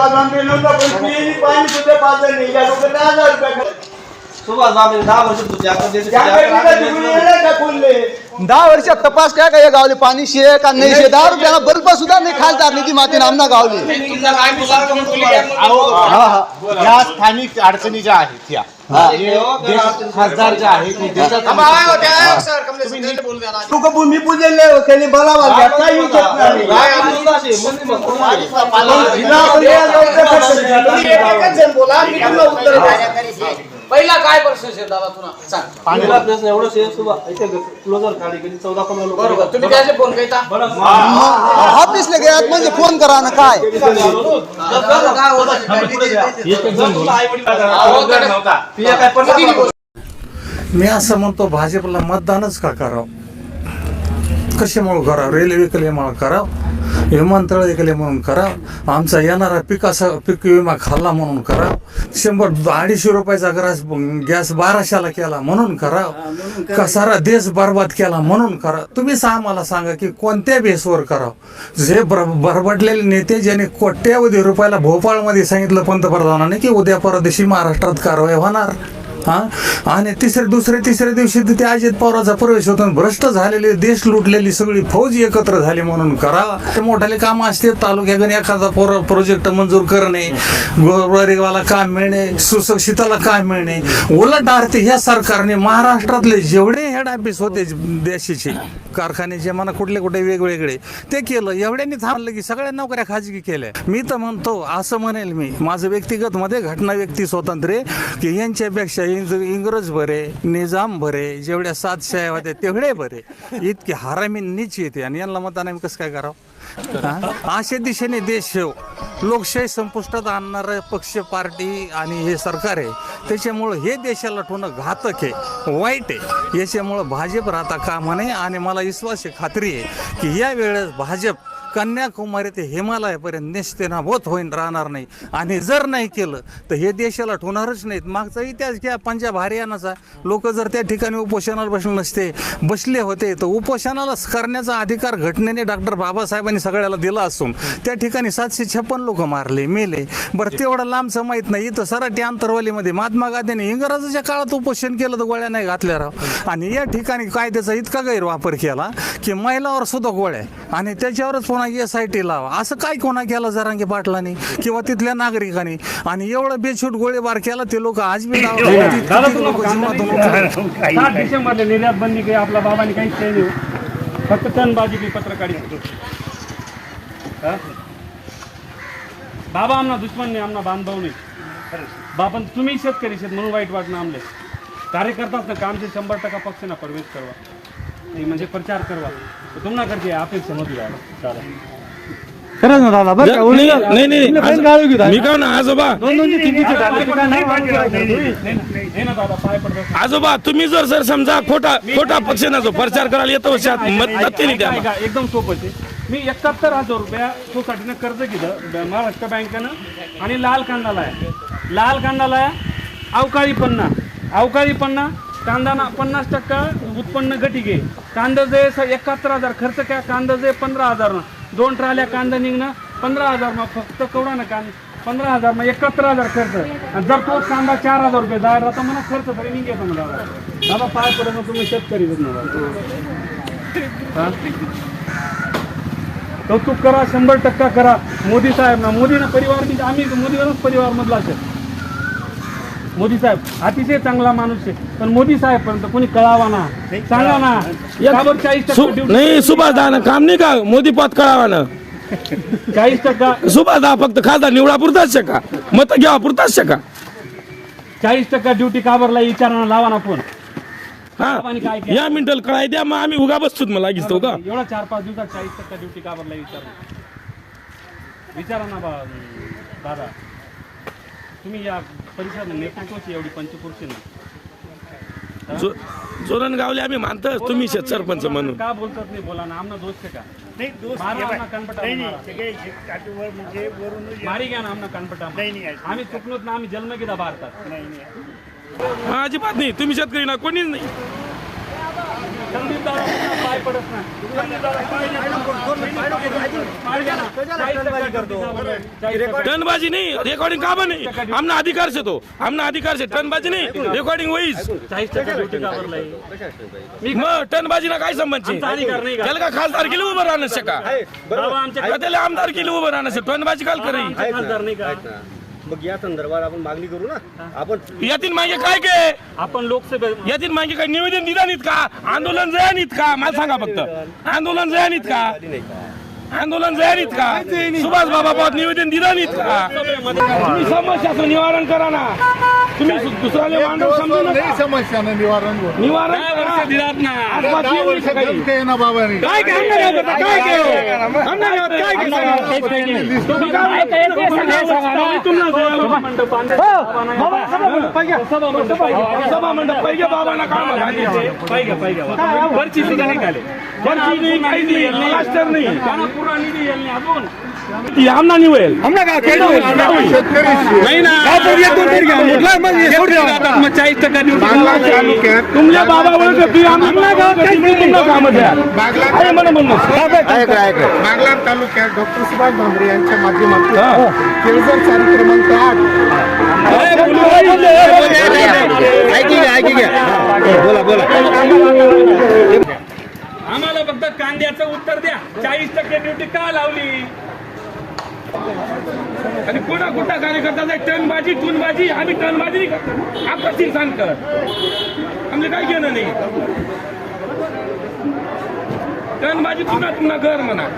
सुभाष आमचे नव्हता पण पिण्याची पाणी सुद्धा पाजलं नाही. या लोक दहा हजार रुपये खाल्ले. सुभाष बाबे दहा वर्ष त्या का दहा वर्षात तपास काय काय गावले? पाणी शे का नाही शे? दहा रुपयाला बल्ब सुद्धा नाही खासदार निधी माते आमना गावले? हा, हा. या स्थानिक अडचणी ज्या आहेत या. खासदार जे हे. देशाचा लोक भूमिपूजन केले बोलावा काही विचारत नाही. काय आपलं मुलगा असे, पहिला काय प्रश्न दादा तुला? सांग. प्रश्न एवढंच आहे, क्लोजर खाली गेली चौदा पंधरा लोक बरोबर. तुम्ही त्याचे फोन ऑफिसला गेल्यात म्हणजे फोन करा ना काय? मी असं म्हणतो भाजपला मतदानच का करावं? कशामुळे करावं? रेल्वे कलेमुळे करावं? विमानतळ केले म्हणून करावं आमचा येणारा पिकाचा पीक विमा खाल्ला म्हणून करावं शंभर अडीचशे रुपयाचा ग्रास गॅस बाराशेला केला म्हणून करावं का सारा देश बर्बाद केला म्हणून करा. तुम्हीच आम्हाला सांगा की कोणत्या बेसवर करावं जे बर बरबडलेले नेते ज्याने कोट्यावधी रुपयाला भोपाळमध्ये सांगितलं पंतप्रधानाने की उद्या परवा दिवशी महाराष्ट्रात कारवाई होणार. हा? आणि तिसरे दुसऱ्या तिसऱ्या दिवशी तिथे ते अजित पवाराचा प्रवेश होतो. भ्रष्ट झालेले देश लुटलेली सगळी फौज एकत्र झाली म्हणून करा. ते मोठाले काम असते तालुक्याकडे एखादा पोर प्रोजेक्ट मंजूर करणे गोरगरिबाला काम मिळणे सुशिक्षिताला काम मिळणे. उलट आरती ह्या सरकारने महाराष्ट्रातले जेवढे हेड ऑफिस होते देशाचे कारखाने जे म्हणा कुठले कुठे वेगवेगळे ते केलं. एवढ्यांनी थांबलं की सगळ्या नोकऱ्या खाजगी केल्या. मी तर म्हणतो असं म्हणेल मी. माझं व्यक्तिगत मध्ये घटना व्यक्ती स्वातंत्र्य की यांच्यापेक्षा इंग- इंग्रज बरे निजाम बरे जेवढ्या सातशाह्या होत्या तेवढे बरे इतके हरामी नीच येते. आणि यांना मताने कसं काय करावं? असे अशा दिशेने देश ठेव लोकशाही संपुष्टात आणणारं पक्ष पार्टी आणि हे सरकार आहे त्याच्यामुळं हे देशाला ठेवणं घातक आहे वाईट आहे. याच्यामुळं भाजप राहता कामा नये आणि मला विश्वास आहे खात्री आहे की या वेळेस भाजप कन्याकुमारी ते हिमालयापर्यंत निश्चिनाभूत होईन राहणार नाही. आणि जर नाही केलं तर हे देशाला ठेवणारच नाहीत. मागचा इतिहास घ्या पंजाब हरियाणाचा. लोक जर त्या ठिकाणी उपोषणाला बसले नसते बसले होते तर उपोषणाला करण्याचा अधिकार घटनेने डॉक्टर बाबासाहेबांनी सगळ्याला दिला असून त्या ठिकाणी सातशे छप्पन लोक मारले मेले. बरं तेवढं लांबचं माहीत नाही. इथं सराठी आंतरवालीमध्ये महात्मा गांधींनी इंग्रजाच्या काळात उपोषण केलं तर गोळ्या नाही घातल्या राव. आणि या ठिकाणी कायद्याचा इतका गैरवापर केला की महिलावर सुद्धा गोळ्या आणि त्याच्यावरच पुन्हा एस आय टी लावा. असं काय कोणा केलं जरांगी पाटलांनी? किंवा तिथल्या नागरिकांनी? आणि एवढं बेछूट गोळीबार केला ते लोक आज बी डिसेंबरला निर्यात बंदी काही आपल्या बाबांनी काहीच केली नाही फक्त तनबाजी की पत्रकारिता हा? बाबा आमना दुश्मन नाही आमना बांधव नाही. बाबा तुम्ही शेतकरी शेत म्हणून वाईट वाटणं आमले. कार्यकर्ताच ना कामचे शंभर टक्का पक्ष ना प्रवेश करवा. म्हणजे प्रचार करवा. तर तुम्हाला करते अपेक्षा नव्हती दादा. दादा. खरंच ना दादा बरं का नाही उलट- नाही नाही उलट दादा. मी का ना आजोबा? दोन दोनचे तीन तीनचे झाले ते काय नाव आमचं राहतं. नाही ना दादा पाय पडतो आजोबा तुम्ही जर सर समजा खोटा खोटा पक्ष ना जो प्रचार करायला येतो मत ऐका, एकदम सोपं आहे मी एकाहत्तर हजार रुपया सोसायटीनं कर्ज घेतलं ब- महाराष्ट्र बँकेनं आणि लाल कांदाला आहे. लाल कांदाला आहे अवकाळी पन्ना. अवकाळी पन्ना कांदा पन्नास टक्का उत्पन्न गटी घे. कांदाचे एकाहत्तर हजार खर्च काय? कांदाचे पंधरा हजार दोन ट्राल्या कांदा निघणं पंधरा हजार मग फक्त कवडा ना कांदा. पंधरा हजार मग एकाहत्तर हजार खर्च. आणि जर तोच कांदा चार हजार रुपये जायला राहता मला खर्च तरी निघे मला दादा पाय पडत तुम्ही शेतकरी कौतुक करा शंभर टक्का करा. मोदी साहेब ना मोदी ना परिवार आम्ही मोदीवरच परिवार मधला असेल मोदी साहेब अतिशय चांगला माणूस आहे. पण मोदी साहेब पर्यंत कोणी कळावा ना? सांगा ना बरं चाळीस टक्का नाही सुभाष दहा काम नाही का? मोदी पद कळावा ना? चाळीस टक्का सुभाष दहा फक्त खासदार निवडा पुरताच का मत घ्यावा पुरताच का चाळीस टक्का ड्युटी काबरला विचारणा लावा ना फोन. हा काय? या मिनिटल कळाय द्या मग आम्ही उगा बसतो मला लागीच तो का? एवढा चार पाच दिवसात चाळीस टक्का ड्युटी काबरला विचारा विचारा ना बा दादा. तुम्ही या नेतृत्वाची एवढी जो- जोरण गावले आम्ही मानतो तुम्ही शेत सरपंच म्हणून. का बोलतात नाही? बोला ना आमना दोष का? मारा आमना कनपटा मारा. मारी घ्या ना आमना कनपटा आम्ही चुकलोत ना आम्ही जन्म घेता भारतात हा, अजिबात नाही. तुम्ही शेतकरी ना कोणीच नाही. ना. टनबाजी नहीं रिकॉर्डिंग का बनी हमने अधिकार से तो. हमने अधिकार से टनबाजी नहीं. रेकॉर्डिंग आहे? मग टनबाजीला काय संबंध? त्याला का खासदार केली उभं राहणं शका त्याला आमदार केली उभं राहणं टनबाजी काल करी खासदार नाही का? मग या संदर्भात आपण मागणी करू ना? आपण यातील मागे काय काय आपण लोकसभेत यातील मागे काय निवेदन दिलं नाहीत का? आंदोलन जयानीत का? मला सांगा फक्त. आंदोलन जयानीत का? आंदोलन जयानीत का सुभाष बाबा निवेदन दिलं नाहीत का तुम्ही समस्याचं निवारण करा ना. तुम्ही दुसऱ्याला मांडव समजू नका. समस्यानं निवारण. निवारण दिलात ना. ना बाबांनी. काय काय आमदार आहे आता? काय काय आमदार आहे आता? काय काय सांगा? तुम्ही काय म्हणता? तुम्हाला सभा मंडप पाहिजे. सभा मंडप पाहिजे. बाबांना प्लास्टर नाही. त्यांना पुरा निधी येईल नाही अजून. ती आमना निवडेल नाही ना. मग चाळीस टक्का ड्युटी बागला तालुक्यात तुमल्या बाबा ओळख ती आम्हाला तुमचं काम आहे म्हणा म्हणून बागला तालुक्यात डॉक्टर सुभाष भामरे यांच्या माध्यमातून केळझर चारी क्रमांक आठ आम्हाला फक्त कांद्याचं उत्तर द्या. चाळीस टक्के ड्युटी का लावली? आणि कुठं कुठं कार्यकर्ता टनबाजी टूनबाजी आम्ही टनबाजी नाही आपत्ती सांग कर आमले काय घेणं नाही. टनबाजी पुन्हा पुन्हा घर म्हणा.